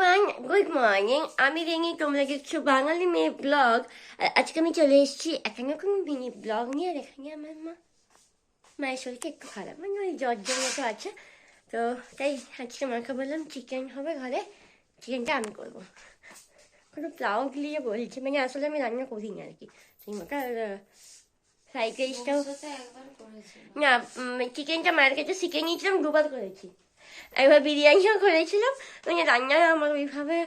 Everyone good morning আমি রেঙি তোমরা দেখছ বাঙালি মেয়ে ব্লগ আর আজকে আমি চলে এসেছি একটা কোনো মিনি ব্লগ নিয়ে আর এখানে আমার মা মায়ের শরীরটা একটু খারাপ। মানে ওই জ্বর মতো আছে। তো তাই আজকে মাকে বললাম চিকেন হবে ঘরে। চিকেনটা আমি করব। কোনো প্লাউ দিয়ে বলছে। মানে আসলে আমি রান্না করিনি আর কি। সেই মতো আর ফ্রাইড রাইসটাও না চিকেনটা মায়ের কাছে শিখে নিয়েছিলাম দুবার করেছি। একবার বিরিয়ানিও করেছিলাম। মানে রান্না আমার ওইভাবে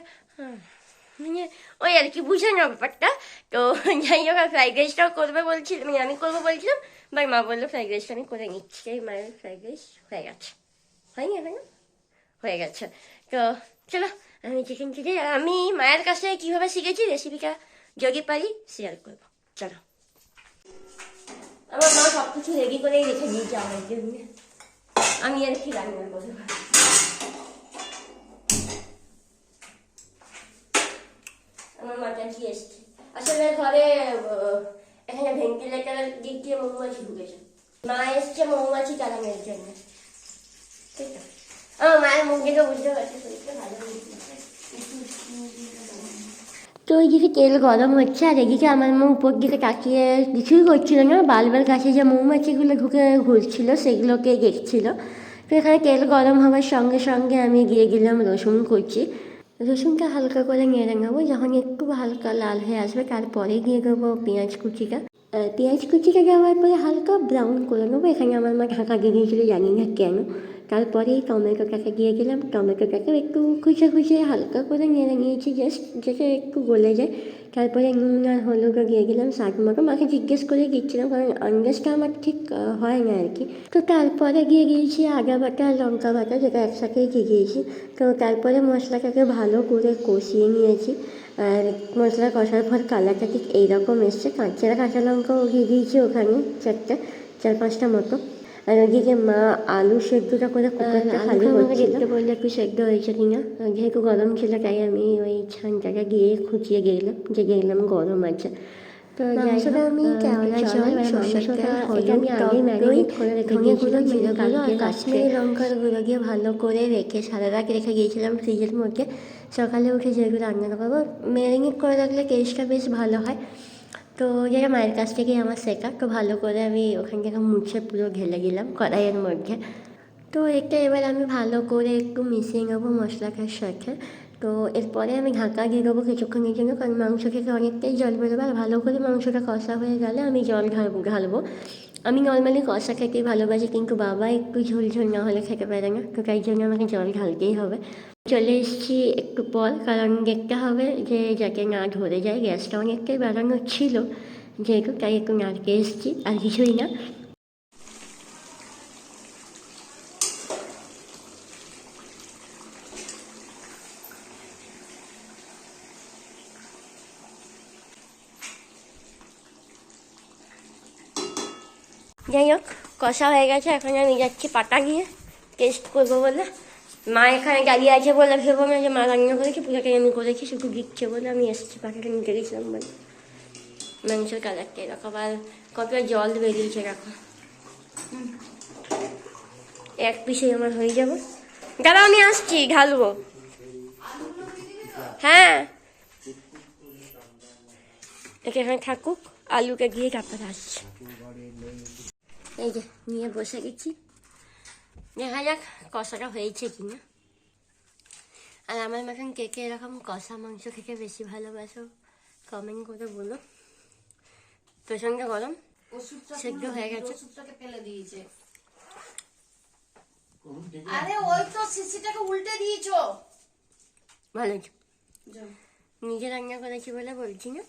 মানে ওই আর কি বুঝে না ব্যাপারটা। তো যাই হোক ফ্রাইড রাইসটাও করবে বলছিলাম মানে আমি করব বলছিলাম বাই মা বলল ফ্রাইড রাইসটা আমি করে নিচ্ছি। এই মায়ের ফ্রাইড রাইস হয়ে গেছে। হয়নি এখনও? হয়ে গেছে। তো চলো, আমি চিকেন চিলি আর আমি মায়ের কাছে কীভাবে শিখেছি রেসিপিটা যদি পারি শেয়ার করব। চলো। আমার মা সব কিছু রেডি করেই রেখে দিয়েছে আমার জন্য। আমি আর কি রান্না করব আমার মাতাজি এসছে আসলে ঘরে এখানে ভেন্টিলেটার দিক দিয়ে মৌমাছি ঢুকেছে মা এসছে মৌমাছি চালানোর জন্য ঠিক আছে আমার মায়ের মুখ দেখে বুঝতে পারছি শরীরটা ভালো হয়েছে। তো ওই ওইদিকে তেল গরম হচ্ছে, আর এদিকে আমার মা উপর দিকে তাকিয়ে কিছুই করছিল না। বালবার কাছে যে মৌমাছিগুলো ঢুকে ঘুরছিল, সেগুলোকে দেখছিল। তো এখানে তেল গরম হওয়ার সঙ্গে সঙ্গে আমি গিয়ে গেলাম রসুন কুচি। রসুনটা হালকা করে নেড়ে নেব, যখন একটু হালকা লাল হয়ে আসবে তারপরে দিয়ে দেবো পেঁয়াজ কুচিটা। পেঁয়াজ কুচিটা দেওয়ার পরে হালকা ব্রাউন করে নেব। এখানে আমার মা ঢাকা দিয়ে দিয়েছিল, জানি না কেন। তারপরে টমেটোটাকে দিয়ে দিলাম টমেটোটাকে একটু খুঁজে খুঁজে হালকা করে নেড়ে নিয়েছি জাস্ট যাতে একটু গলে যায়। তারপরে নুন আর হলুদও দিয়ে দিলাম স্বাদ মতো মাকে জিজ্ঞেস করে দিচ্ছিলাম কারণ আন্দাজটা আমার ঠিক হয় না আর কি। তো তারপরে দিয়ে দিয়েছি আদা বাটা, লঙ্কা বাটা, যেটা একসাথেই দিয়ে দিয়েছি তো তারপরে মশলাটাকে ভালো করে কষিয়ে নিয়েছি। আর মশলা কষার পর কালারটা ঠিক এইরকম এসছে। কাঁচা কাঁচা লঙ্কাও দিয়ে দিয়েছি ওখানে চারটে, চার পাঁচটা মতো। আর ওদিকে মা আলু সেদ্ধটা করে কুকারটা খালি হচ্ছিল। দেখতে বললে একটু সেদ্ধ হয়েছে কিনা যেহেতু গরম ছিল তাই আমি ওই ছানটাটা গিয়ে খুঁচিয়ে গেলাম যে গেলাম গরম আছে। তো মাংসটা আমি কেওড়া জল মাংসটা আমি আগে ম্যারিনেট করে রেখে দিয়েছিলাম কাশ্মীরি লঙ্কার গুঁড়ো দিয়ে ভালো করে রেখে সারা রাত রেখে গিয়েছিলাম ফ্রিজের মধ্যে। সকালে উঠে যেগুলো রান্না করব ম্যারিনেট করে রাখলে টেস্টটা বেশ ভালো হয়। তো যেটা মায়ের কাছ থেকেই আমার শেখা। তো ভালো করে আমি ওখান থেকে মুছে পুরো ঢেলে গেলাম কড়াইয়ের মধ্যে। তো এটা এবার আমি ভালো করে একটু মিশিয়ে নেব মশলাটার সাথে। তো এরপরে আমি ঢাকা দিয়ে দেবো কিছুক্ষণের জন্য, কারণ মাংস থেকে অনেকটাই জল বেরোবে। আর ভালো করে মাংসটা কষা হয়ে গেলে আমি জল ঢালবো আমি নর্মালি কষা খেতেই ভালোবাসি, কিন্তু বাবা একটু ঝোল ঝোল না হলে খেতে পারে না। তো তাই জন্য আমাকে জল ঢালতেই হবে। চলে এসেছি একটু পর, কারণ দেখতে হবে যে যাতে না ধরে যায় গ্যাসটা অনেকটাই বাড়ানো ছিল। যেহেতু তাই একটু নাড়কে এসেছি, আর কিছুই না। যাই হোক, কষা হয়ে গেছে, এখন আমি যাচ্ছি পাটা নিয়ে টেস্ট করব বলে। মা এখানে দাঁড়িয়ে আছে বলে ভেবো না যে মা রান্না করেছে পুজোটাই আমি করেছি শুধু দিচ্ছে বলে আমি এসেছি পাখিটা নিতে গেছিলাম বলে। মাংসের কালারটা এরকম আর কতটা জল বেরিয়েছে এরকম এক পিসে আমার হয়ে যাবে। দাদা আমি আসছি, ঢালবো। হ্যাঁ। এটা এখানে থাকুক, আলুকে দিয়ে তারপরে আসছি। এই যে, নিয়ে বসে গেছি। দেখা যাক কষাটা হয়েছে কিনা? আর আমার মতন কে কে এরকম কষা মাংস খেতে বেশি ভালোবাসো কমেন্ট করে বলো। প্রচণ্ড গরম সেদ্ধ হয়ে গেছে। ওষুধটাকে ফেলে দিয়েছে। আরে ওই তো শিশিটাকে উল্টে দিয়েছ। ভালো। নিজে রান্না করেছি বলে বলছি না।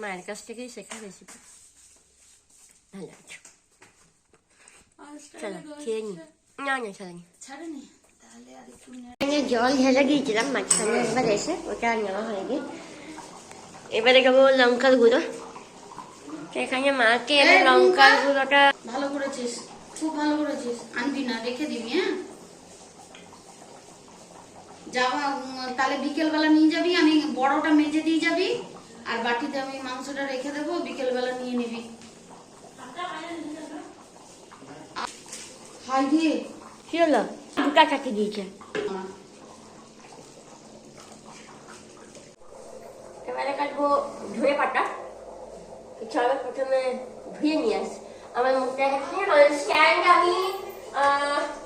মায়ের কাছ থেকেই শেখা রেসিপি ভালো আছে চলো খেয়ে নি না না ছাড়েনি। জল ঢেলে দিয়েছিলাম মাঝখানে একবার এসে ওটা নেওয়া হয়নি। এবারে দেবো লঙ্কার গুঁড়ো। এখানে মাকে লঙ্কার গুঁড়োটা ভালো করেছিস খুব ভালো করেছিস। আনবি না রেখে দিবি হ্যাঁ? যাওয়া তাহলে বিকেল বেলা নিয়ে যাবি আমি বড়টা মেজে দিয়ে যাবি আর বাটিতে আমি মাংসটা রেখে দেবো বিকেল বেলা নিয়ে নিবি। কি হলো দুটা চাকরি দিয়েছে এবারে কাটবো ধুয়ে পাটা চলো প্রথমে ধুয়ে নিয়ে আস আমার মুখ স্ট্যান্ড আমি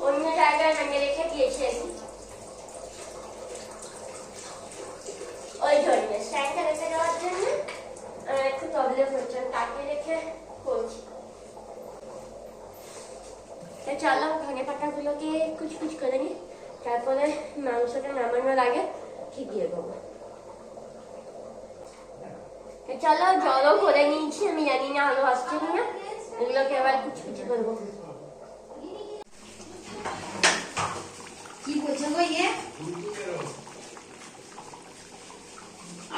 অন্য জায়গায় নামিয়ে রেখে দিয়েছি ওই জন্য স্ট্যান্ডটা রেখে দেওয়ার জন্য একটু প্রবলেম হচ্ছে কাটিয়ে রেখে করছি তা চলো ধনে পাতাগুলোকে কুচকুচ করে নিই। তারপরে মাংসটা নামানোর আগে ঠিক দিয়ে দেবো। চলো, জলও করে নিয়েছি, আমি জানি না আলো আসছে কিনা। এগুলোকে আবার কুচকুচি করব। কি করছ গো ইয়ে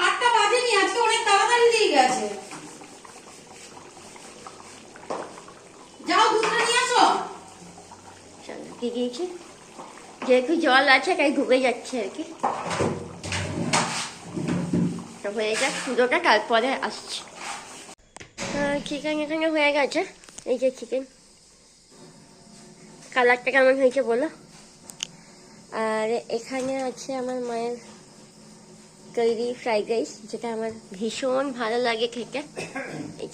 আটটা বাজেনি আজকে অনেক তাড়াতাড়ি দিয়ে গেছে যাও দুধটা নিয়ে আসো চলো কি দিয়েছি যেহেতু জল আছে, তাই ডুবে যাচ্ছে আর কি। তো হয়ে যাক পুজোটা, তারপরে আসছে। চিকেন এখানে হয়ে গেছে। এই যে চিকেন কালারটা কেমন হয়েছে বলো? আর এখানে আছে আমার মায়ের তৈরি ফ্রাইড রাইস যেটা আমার ভীষণ ভালো লাগে খেতে। এই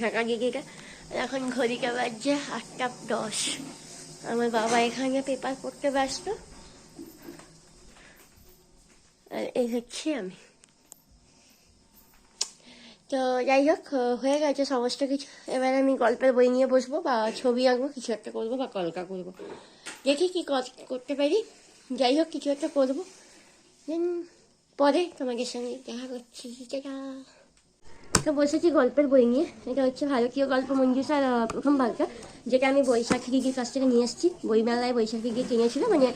ঢাকা গিয়ে এখন ঘড়িটা বাজছে আটটা দশ। আমার বাবা এখানে পেপার পড়তে ব্যস্ত। আর এই হচ্ছে আমি। তো যাই হোক, হয়ে গেছে সমস্ত কিছু। এবার আমি গল্পের বই নিয়ে বসবো বা ছবি আঁকবো, কিছু একটা করব বা কলকা করব। দেখি কি কর- করতে পারি। যাই হোক, কিছু একটা করব। দেন পরে তোমাদের সঙ্গে দেখা করছি। টাটা। তো বসেছি গল্পের বই নিয়ে। এটা হচ্ছে ভারতীয় গল্প মঞ্জুষার প্রথম ভাগটা যেটা আমি বৈশাখী দিদির কাছ থেকে নিয়ে এসেছি। বইমেলায় বৈশাখী গিয়ে কিনেছিল মানে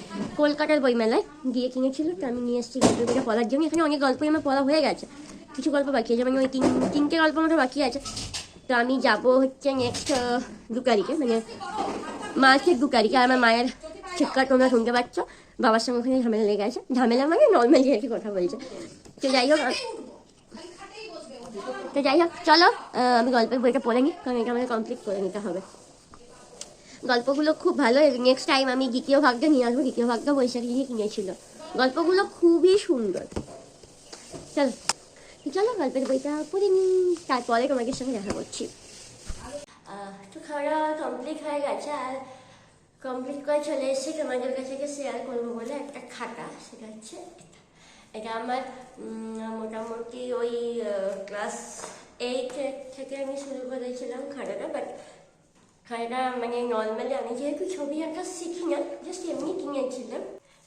কলকাতার বইমেলায় গিয়ে কিনেছিল, তো আমি নিয়ে এসেছি গল্পের বইটা পড়ার জন্য। এখানে অনেক গল্পই আমার পড়া হয়ে গেছে, কিছু গল্প বাকি আছে মানে ওই তিন, তিনটে গল্প মতো বাকি আছে। তো আমি যাব হচ্ছে নেক্সট দু তারিখে মানে মার্চের দু তারিখে। আমার মায়ের চিৎকার তোমরা শুনতে পাচ্ছ, বাবার সঙ্গে ওখানে ঝামেলা লেগে আছে। ঝামেলা মানে নর্মালি আর কি কথা বলছে। তো যাই হোক তো যাই হোক। চলো আমি গল্পের বইটা পড়ে নিই, কারণ এটা আমাকে কমপ্লিট করে নিতে হবে। গল্পগুলো খুব ভালো নেক্সট টাইম আমি দ্বিতীয় ভাগটা নিয়ে আসব। দ্বিতীয় ভাগটা বৈশাখী নিয়ে কিনেছিল। গল্পগুলো খুবই সুন্দর। চলো চলো গল্পের বইটা পড়ে নিই। তারপরে তোমাদের সঙ্গে দেখা করছি। তো খাওয়া দাওয়া কমপ্লিট হয়ে গেছে আর কমপ্লিট করে চলে এসে তোমাদের কাছে শেয়ার করব বলে একটা খাতা। সেটা হচ্ছে এটা। আমার মোটামুটি ওই ক্লাস এইট থেকে আমি শুরু করেছিলাম খাতাটা বাট খাতাটা মানে নর্মালি আমি যেহেতু ছবি আঁকা শিখি না জাস্ট এমনি কিনেছিলাম।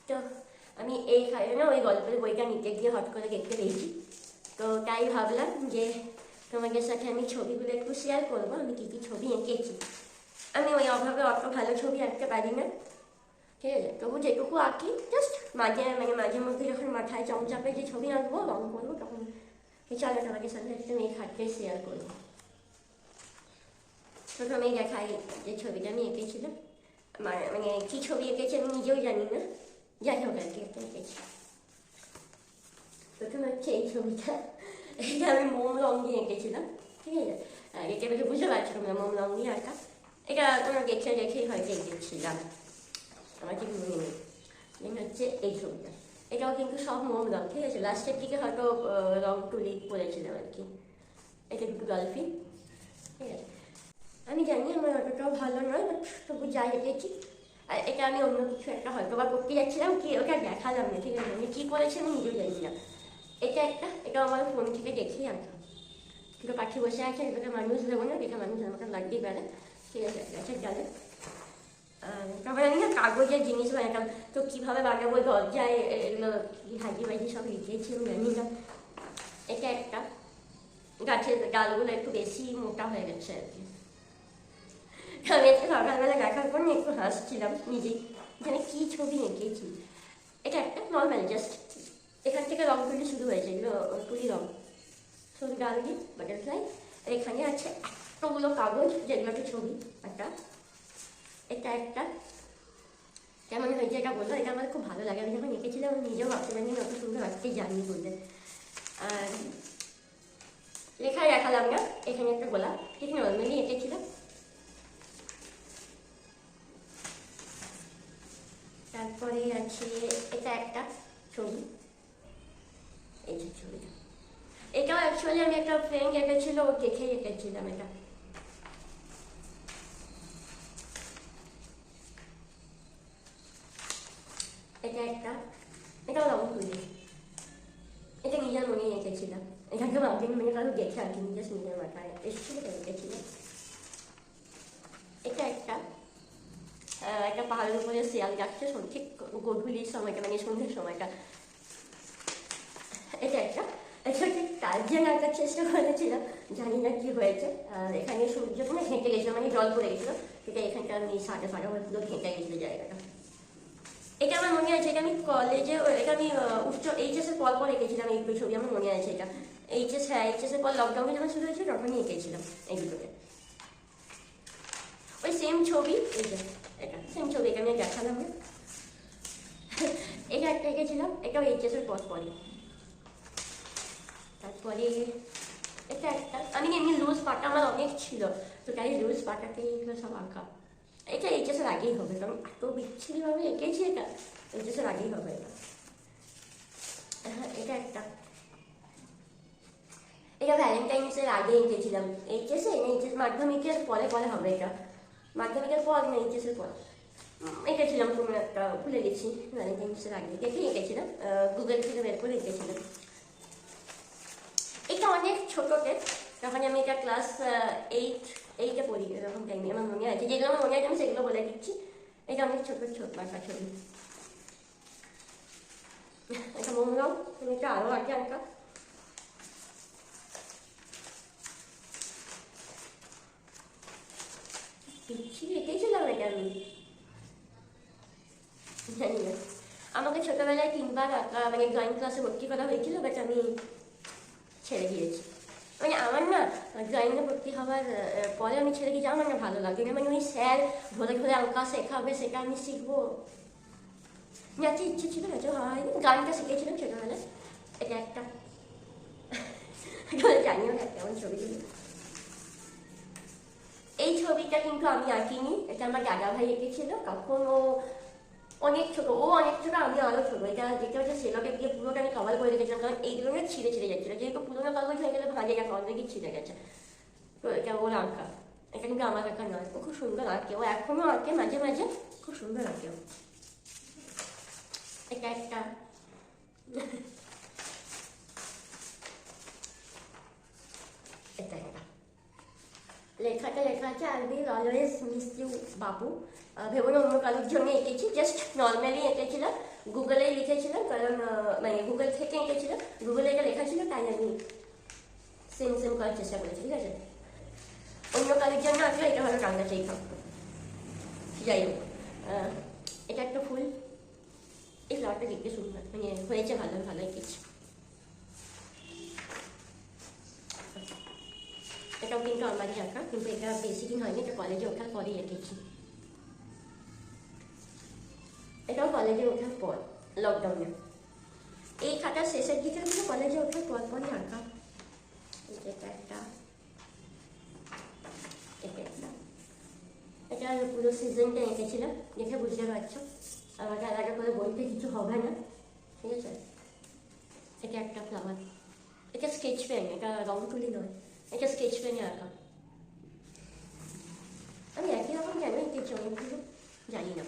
তো আমি এই খাতাটা ওই গল্পের বইটা নিতে গিয়ে হট করে দেখতে পেয়েছি। তো তাই ভাবলাম যে তোমাদের সাথে আমি ছবিগুলো একটু শেয়ার করব, আমি কী কী ছবি এঁকেছি। আমি ওই অভাবে অত ভালো ছবি আঁকতে পারি না। ঠিক আছে, তবু যেটুকু আঁকি জাস্ট মাঝে মানে মাঝে মধ্যে যখন মাথায় চমচাপে যে ছবি আঁকবো রং করব, তখন এই চলে তোমাকে সাথে একটু এই খাটকে শেয়ার করব। প্রথমেই দেখাই যে ছবিটা আমি এঁকেছিলাম। মানে কী ছবি এঁকেছি আমি নিজেও জানি না। যাই হোক, আর কি একটা এঁকেছি। প্রথম হচ্ছে এই ছবিটা। এটা আমি মোম রং দিয়ে এঁকেছিলাম, ঠিক আছে? আর এটা দেখে বুঝতে পারছ তোমরা মোম রং দিয়ে আঁকা। এটা তোমরা দেখে দেখেই হয়তো এঁকেছিলাম। আমার ঠিক মনে নেই। দেন হচ্ছে এই ছবিটা। এটাও কিন্তু সব মোম রং ঠিক আছে লাস্টের দিকে হয়তো রং তুলি করেছিলাম আর কি। এটা দুটো ডলফিন। ঠিক আছে। আমি জানি আমার অতটাও ভালো নয় বাট তবু যাই এঁকেছি আর এটা আমি অন্য কিছু একটা হয়তো বা করতে যাচ্ছিলাম, কি ওটা দেখালাম না, ঠিক আছে। আমি কী করেছি আমি নিজেও জানি না। এটা একটা এটা আমার ফোন থেকে দেখেই আঁকা দুটো পাখি বসে আছে এটাকে মানুষ দেবো না এটা মানুষ আমাকে লাগতেই পারে। ঠিক আছে গাছের ডালে তারপরে আমি না কাগজের জিনিস বানাতাম। তো কীভাবে বানাবো? দরজায় এগুলো হাজি বাজি সব লিখেছি জানি না এটা একটা। গাছের ডালগুলো একটু বেশি মোটা হয়ে গেছে আর কি। আমি আজকে সকালবেলা দেখার পর একটু হাসছিলাম নিজেই। এখানে কী ছবি এঁকেছি এটা একটা নর্মাল জাস্ট এখান থেকে রং তুলি শুরু হয়েছে। এগুলো তুলি রং। ছবি ডাল দিই বাটারফ্লাই আর এখানে আছে এতগুলো কাগজ যেগুলোতে ছবি, একটা এটা একটা। কেমন হয়েছে এটা বলল এটা আমার খুব ভালো লাগে। আমি যখন এঁকেছিলাম, আমি নিজেও ভাবতে পারিনি অত সুন্দর আজকে জানি বলতে। আর লেখায় দেখালাম না, এখানে একটা গোলাপ। ঠিক নর্মালি এঁকেছিলাম। তার তারপরে আছে এটা একটা ছবি। এই যে ছবিটা। এটাও অ্যাকচুয়ালি আমি একটা ফ্রেন্ড এঁকেছিল, ও দেখে এঁকেছিলাম এটা। যাচ্ছে ঠিক গধূলির সময়টা মানে সন্ধ্যের সময়টা। এটা একটা। এটা হচ্ছে টার্জেন আঁকার চেষ্টা করেছিলাম জানি না কি হয়েছে। এখানে সূর্য মানে হেঁটে গেছিল মানে জল পড়ে গেছিল। এটা এখানটা আমি সাদা সাদা হয়ে পুরো গেছিল জায়গাটা। এটা আমার মনে আছে, এটা আমি কলেজে এটা আমি উচ্চ এইচএস এর পর পর এঁকেছিলাম এই ছবি, আমার মনে আছে এটা। এইচএস হ্যাঁ এইচএস এর পর লকডাউনে যখন শুরু হয়েছিল, তখনই এঁকেছিলাম এই ওই সেম ছবি এটা সেম ছবি, এটা আমি দেখালাম। এটা একটা এঁকেছিলাম, এটাও এইচএস এর পর পরই তারপরে এটা একটা, আমি এমনি লুজ পাটা আমার অনেক ছিল, তো তাই লুজ পাটাতে এগুলো সব আঁকা। এটা এইচএস এর আগেই হবে, কারণ এত বিচ্ছিরিভাবে এঁকেছি এটা এইচএস এর আগেই হবে এটা। এটা একটা। এটা ভ্যালেন্টাইন্স এর আগে এঁকেছিলাম। এইচএস এইচএস মাধ্যমিকের পরে পরে হবে এটা। মাধ্যমিকের পর না এইচএস এর পর। এঁকেছিলাম কোনো একটা ভুলে গেছি ভ্যালেন্টাইন্স এর আগে দেখে এঁকেছিলাম গুগল থেকে বের করে এঁকেছিলাম। এটা অনেক ছোটতে তখন আমি এটা ক্লাস এইট এইটে পড়ি, এরকম টাইমে আমার মনে আছে। যেগুলো আমার মনে আছে, আমি সেগুলো বলে দিচ্ছি। এটা অনেক ছোট ছোট আঁকা ছবি। এটা মনে নাও তুমি এটা আরও আগে আঁকা। পিচ্ছি রেখেছিলাম এটা আমি? আমাকে ছোটবেলায় তিনবার আঁকা মানে ড্রয়িং ক্লাসে ভর্তি করা হয়েছিল বাট আমি ছেড়ে দিয়েছি। মানে আমার না ড্রয়িংয়ে ভর্তি হওয়ার পরে আমি ছেড়ে দিয়েছি। আমার না ভালো লাগে না। মানে ওই স্যার ধরে ধরে আঁকা শেখাবে, সেটা আমি শিখব। নাচে ইচ্ছে ছিল, নাচও হয়নি গানটা শিখেছিলাম ছোটবেলায়। এটা একটা। জানিও না কেমন ছবি এই ছবিটা কিন্তু আমি আঁকিনি। এটা আমার দাদা ভাই এঁকেছিল। তখন ও অনেক ছোট, ও অনেক ছোট আমি আরও ছোট। এটা যেটা হচ্ছে সেলোকে দিয়ে পুরোটা আমি কভার করে রেখেছিলাম, কারণ এইগুলো না ছিঁড়ে ছিঁড়ে যাচ্ছিল। যেহেতু পুরোনো কাগজ হয়ে গেলে ভাজে গেছে অলরেডি ছিঁড়ে গেছে। তো এটা ওর আঁকা। এটা কিন্তু আমার আঁকা নয়। ও খুব সুন্দর আঁকে। ও এখনও আঁকে, মাঝে মাঝে। খুব সুন্দর আঁকে। এটা একটা। এটা একটা। লেখাটা লেখা আছে I will always miss you বাবু ভেবো অন্য কারোর জন্য এঁকেছি জাস্ট নর্মালি এঁকেছিলাম গুগলে লিখেছিলাম কারণ মানে গুগল থেকে এঁকেছিলাম গুগলে এটা লেখা ছিল তাই আমি সেম সেম করার চেষ্টা করেছি ঠিক আছে অন্য কারোর জন্য আসলে এটা হলো রান্না চাই থাকতো যাই হোক এটা একটা ফুল এই ফ্লাওয়ারটা দেখতে সুন্দর মানে হয়েছে ভালো ভালো এঁকেছি এটাও কিন্তু আমারই আঁকা কিন্তু এটা বেশি দিন হয়নি, এটা কলেজে ওঠার পরেই এঁকেছি। এটাও কলেজে ওঠার পর লকডাউনে এই খাতার শেষের দিকে কিন্তু কলেজে ওঠার পর পরই আঁকা। এটা একটা এটা একটা। এটা পুরো সিজনটা এঁকেছিলাম, দেখে বুঝতে পারছ। আমাকে আলাদা করে বলতে কিছু হবে না, ঠিক আছে? এটা একটা ফ্লাওয়ার এটা স্কেচ পেন এটা রং তুলি নয় এটা স্কেচ পেনে আঁকা আমি একই রকম কেন এঁকেছি অনেকগুলো জানি না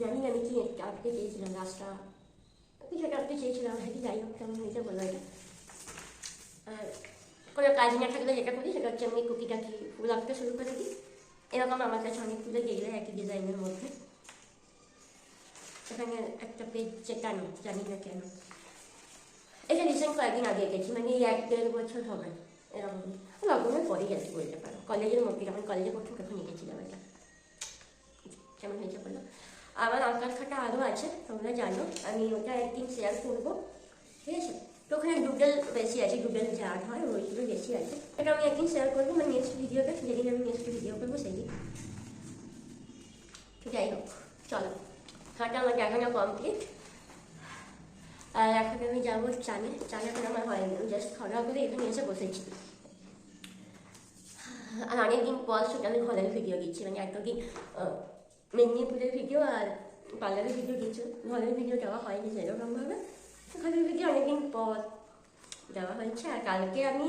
জানি না আমি কি একটা আঁকতে চেয়েছিলাম রাস্তা কিছু একটা আঁকতে চেয়েছিলাম হ্যাঁ যাই হোক কেমন হয়েছে বলো এটা আর কোনো কাজ না থাকলে যেটা করি সেটা হচ্ছে আমি টুকিটাকি ফুল আঁকতে শুরু করে দিই এরকম আমার কাছে অনেকগুলো গেলে একই ডিজাইনের মধ্যে এখানে একটা পেজ যেটা নেই জানি না কেন। এটা রিসেন্ট কয়েকদিন আগে গেছি মানে এই এক দেড় বছর হবে, এরকম। লকডাউনের পরেই গেছি বলতে পারো। কলেজের মধ্যে, যখন কলেজে পড়তাম তখন এঁকেছিলাম এটা। কেমন হয়েছে বলল আমার খাতা আরও আছে, তোমরা জানো, আমি ওটা একদিন শেয়ার করব। ঠিক আছে? তো ওখানে ডুডল বেশি আছে ডুডল আর্ট হয় ওইগুলো বেশি আছে। এটা আমি একদিন শেয়ার করব মানে নেক্সট ভিডিওটা যেদিন আমি নেক্সট ভিডিও করব, সেদিন। যাই হোক, চলো। খাটা আমার দেখানো কমপ্লিট আর এখন আমি যাব চানে। চানে এখন আমার হয়নি, আমি জাস্ট খাওয়া করে এখানে এসে বসেছি। আর অনেকদিন পর সেটা আমি ঘরের ভিডিও দিচ্ছি মানে এতদিন মেদিনীপুরের ভিডিও আর পার্লারের ভিডিও দিচ্ছি। ঘরের ভিডিও দেওয়া হয়নি সেরকমভাবে। ঘরের ভিডিও অনেকদিন পর দেওয়া হয়েছে। আর কালকে আমি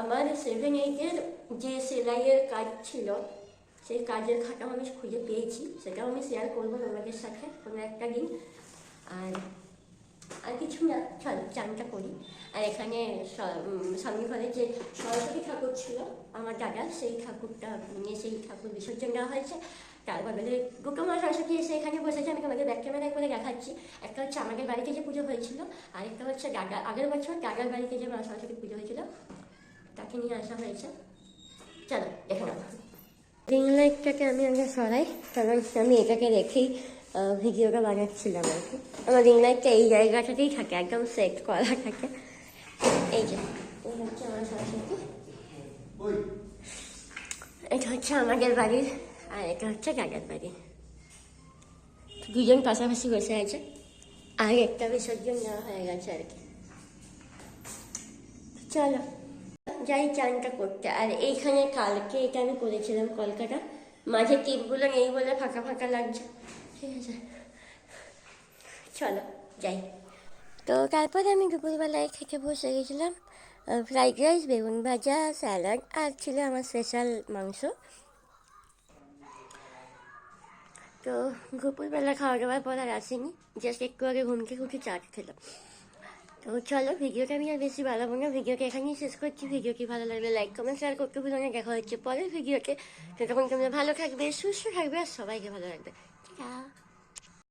আমার সেভেন এইটের যে সেলাইয়ের কাজ ছিল সেই কাজের খাতাও আমি খুঁজে পেয়েছি সেটাও আমি শেয়ার করব তোমাদের সাথে কোনো একটা দিন। আর আর কিছু না চল চানটা করি। আর এখানে স- উম, সামনে ঘরে যে সরস্বতী ঠাকুর ছিল আমার দাদা সেই ঠাকুরটা নিয়ে সেই ঠাকুর বিসর্জন দেওয়া হয়েছে। তার বদলে দুটো মা সরস্বতী এসে এখানে বসেছে আমি তোমাকে ব্যাক ক্যামেরায় করে দেখাচ্ছি। একটা হচ্ছে আমাদের বাড়িতে যে পুজো হয়েছিল আরেকটা হচ্ছে দাদা আগের বছর দাদার বাড়িতে যে মা সরস্বতী পুজো হয়েছিল তাকে নিয়ে আসা হয়েছে। চলো দেখে নাও। রিং লাইটটাকে আমি আগে সরাই, কারণ আমি এটাকে রেখেই ভিডিওটা বানাচ্ছিলাম আর কি। আমার রিং লাইটটা এই জায়গাটাতেই থাকে, একদম সেট করা থাকে। এই যে হচ্ছে আমার এটা হচ্ছে আমাদের বাড়ির, আর এটা হচ্ছে দাদার বাড়ি। দুজন পাশাপাশি বসে আছে, আর একটা বিসর্জন নেওয়া হয়ে গেছে আর কি। চলো। যাই চানটা করতে। আর এইখানে কালকে এটা আমি করেছিলাম কলকাতা। মাঝে টিপগুলো নেই বলে ফাঁকা ফাঁকা লাগছে। ঠিক আছে। চলো, যাই। তো তারপরে আমি দুপুরবেলায় খেতে বসে গেছিলাম। ফ্রাইড রাইস, বেগুন ভাজা, স্যালাড, আর ছিল আমার স্পেশাল মাংস। তো দুপুরবেলা খাওয়া দাওয়ার পর আর আসেনি। জাস্ট একটু আগে ঘুম থেকে উঠে চা খেলাম। তো চলো, ভিডিওটা আমি আর বেশি ভালো না। ভিডিওটা এখানেই শেষ করছি। ভিডিও কি ভালো লাগলে লাইক কমেন্ট শেয়ার করতে ভুলো না। দেখা হচ্ছে পরের ভিডিওতে। তো তখন তোমরা ভালো থাকবে, সুস্থ থাকবে আর সবাইকে ভালো লাগবে